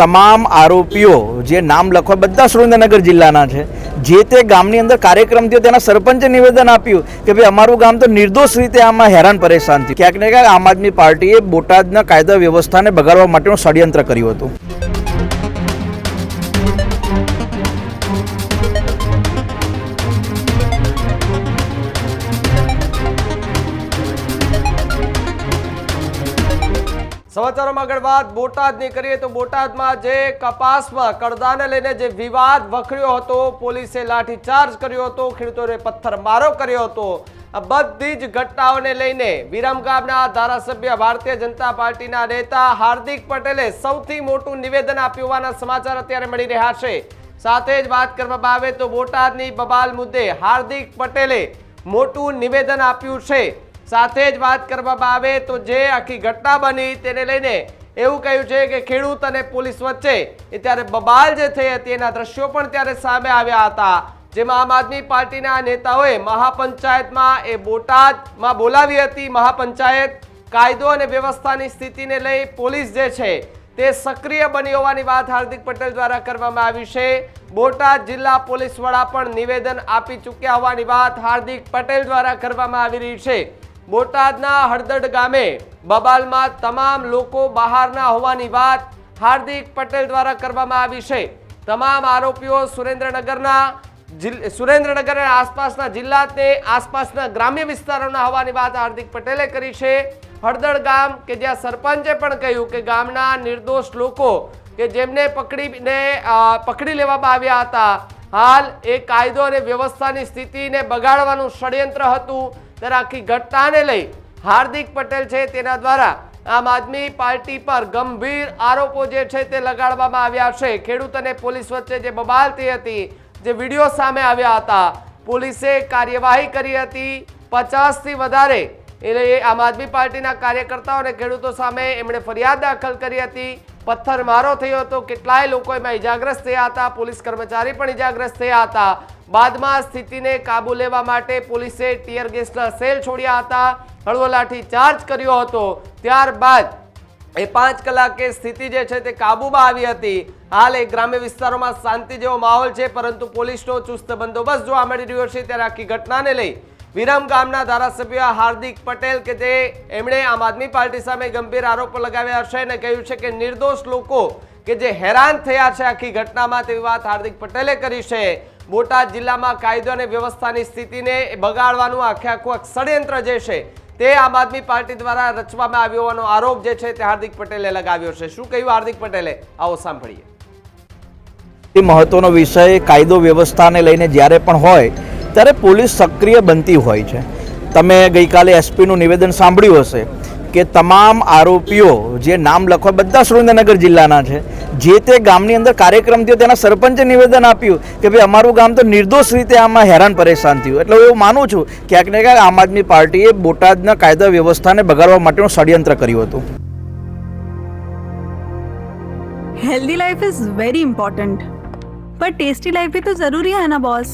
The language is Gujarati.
તમામ આરોપીઓ જે નામ લખવા બધા સુરેન્દ્રનગર જિલ્લાના છે, જે તે ગામની અંદર કાર્યક્રમ થયો, તેના સરપંચે નિવેદન આપ્યું કે ભાઈ અમારું ગામ તો નિર્દોષ રીતે આમાં હેરાન પરેશાન થયું. ક્યાંક ને ક્યાંક આમ આદમી પાર્ટીએ બોટાદના કાયદા વ્યવસ્થાને બગાડવા માટેનું ષડયંત્ર કર્યું હતું. સમાચારોમાં આગળ વાત, બોટાદની કરીએ તો બોટાદમાં જે કપાસમાં કડદાને લઈને જે વિવાદ વખર્યો હતો, પોલીસે લાઠીચાર્જ કર્યો હતો ખેડૂતોને પથ્થરમારો કર્યો હતો. આ બધી જ ઘટનાઓને લઈને વિરમગામના ધારાસભ્ય ભારતીય જનતા પાર્ટીના નેતા હાર્દિક પટેલે સૌથી મોટું નિવેદન આપ્યું હોવાના સમાચાર અત્યારે મળી રહ્યા છે. સાથે જ વાત કરવામાં આવે તો બોટાદની બબાલ મુદ્દે હાર્દિક પટેલે મોટું નિવેદન આપ્યું છે. સાથે જ વાત કરવામાં આવે તો જે આખી ઘટના બની તેને લઈને એવું કહ્યું છે કે ખેડૂત અને પોલીસ વચ્ચે એ ત્યારે બબાલ જે થઈ હતી એના દ્રશ્યો પણ ત્યારે સામે આવ્યા હતા. જેમાં આમ આદમી પાર્ટીના નેતાઓએ મહાપંચાયતમાં એ બોટાદમાં બોલાવી હતી. મહાપંચાયત કાયદો અને વ્યવસ્થાની સ્થિતિને લઈ પોલીસ જે છે તે સક્રિય બની હોવાની વાત હાર્દિક પટેલ દ્વારા કરવામાં આવી છે. બોટાદ જિલ્લા પોલીસ વડા પણ નિવેદન આપી ચૂક્યા હોવાની વાત હાર્દિક પટેલ દ્વારા કરવામાં આવી રહી છે. બોટાદના હળદડ ગામે બબાલમાં તમામ લોકો બહારના હોવાની વાત હાર્દિક પટેલ દ્વારા કરવામાં આવી છે. તમામ આરોપીઓ સુરેન્દ્રનગરના સુરેન્દ્રનગર અને આસપાસના જિલ્લાને આસપાસના ગ્રામ્ય વિસ્તારોના હોવાની વાત હાર્દિક પટેલે કરી છે. હળદળ ગામ કે જ્યાં સરપંચે પણ કહ્યું કે ગામના નિર્દોષ લોકો કે જેમને પકડીને પકડી લેવામાં આવ્યા હતા, હાલ એ કાયદો અને વ્યવસ્થાની સ્થિતિને બગાડવાનું ષડયંત્ર હતું. ત્યારે આખી ઘટનાને લઈ હાર્દિક પટેલ છે તેના દ્વારા આમ આદમી પાર્ટી પર ગંભીર આરોપો જે છે તે લગાડવામાં આવ્યા છે. ખેડૂત અને પોલીસ વચ્ચે જે બબાલ થઈ હતી, જે વીડિયો સામે આવ્યા હતા, પોલીસે કાર્યવાહી કરી હતી. પચાસથી વધારે એટલે આમ આદમી પાર્ટીના કાર્યકર્તાઓ અને ખેડૂતો સામે એમણે ફરિયાદ દાખલ કરી હતી. પથ્થરમારો થયો હતો, કેટલાય લોકો એમાં ઇજાગ્રસ્ત થયા હતા, પોલીસ કર્મચારી પણ ઇજાગ્રસ્ત થયા હતા. બાદમાં સ્થિતિને કાબુ લેવા માટે પોલીસે ટીયર ગેસના સેલ છોડ્યા હતા હળવો લાઠી ચાર્જ કર્યો હતો. ત્યારબાદ એ પાંચ કલાકે સ્થિતિ જે છે તે કાબૂમાં આવી હતી. હાલ એ ગ્રામ્ય વિસ્તારોમાં શાંતિ જેવો માહોલ છે, પરંતુ પોલીસનો ચુસ્ત બંદોબસ્ત જોવા મળી રહ્યો છે, ત્યારે આખી ઘટનાને લઈ વિરમ ગામના ધારાસભ્ય હાર્દિક પટેલ કે જે એમણે આમ આદમી પાર્ટી સામે ગંભીર આરોપો લગાવ્યા છે અને કહ્યું છે કે નિર્દોષ લોકો કે જે હેરાન થયા છે આખી ઘટનામાં તેવી વાત હાર્દિક પટેલે કરી છે. બોટાદ જિલ્લામાં કાયદો અને વ્યવસ્થાની સ્થિતિને બગાડવાનું આખે આખું ષડયંત્ર જે છે તે આમ આદમી પાર્ટી દ્વારા રચવામાં આવ્યો હોવાનો આરોપ જે છે તે હાર્દિક પટેલે લગાવ્યો છે. શું કહ્યું હાર્દિક પટેલે? આવો સાંભળીએ. એ મહત્વનો વિષય કાયદો વ્યવસ્થાને લઈને જ્યારે પણ હોય ત્યારે પોલીસ સક્રિય બનતી હોય છે તમે ગઈકાલે એસપીનું નિવેદન સાંભળ્યું હશે કે તમામ આરોપીઓ જે નામ લખવા બધા સુરેન્દ્રનગર જિલ્લાના છે જે તે ગામની અંદર કાર્યક્રમ થયો તેના સરપંચે નિવેદન આપ્યું કે ભાઈ અમારું ગામ તો નિર્દોષ રીતે આમાં હેરાન પરેશાન થયું એટલે હું એવું માનું છું ક્યાંક ને ક્યાંક આમ આદમી પાર્ટીએ બોટાદના કાયદા વ્યવસ્થાને બગાડવા માટેનું ષડયંત્ર કર્યું હતું healthy life is very important पर टेस्टी लाइफ भी तो जरूरी है ना बॉस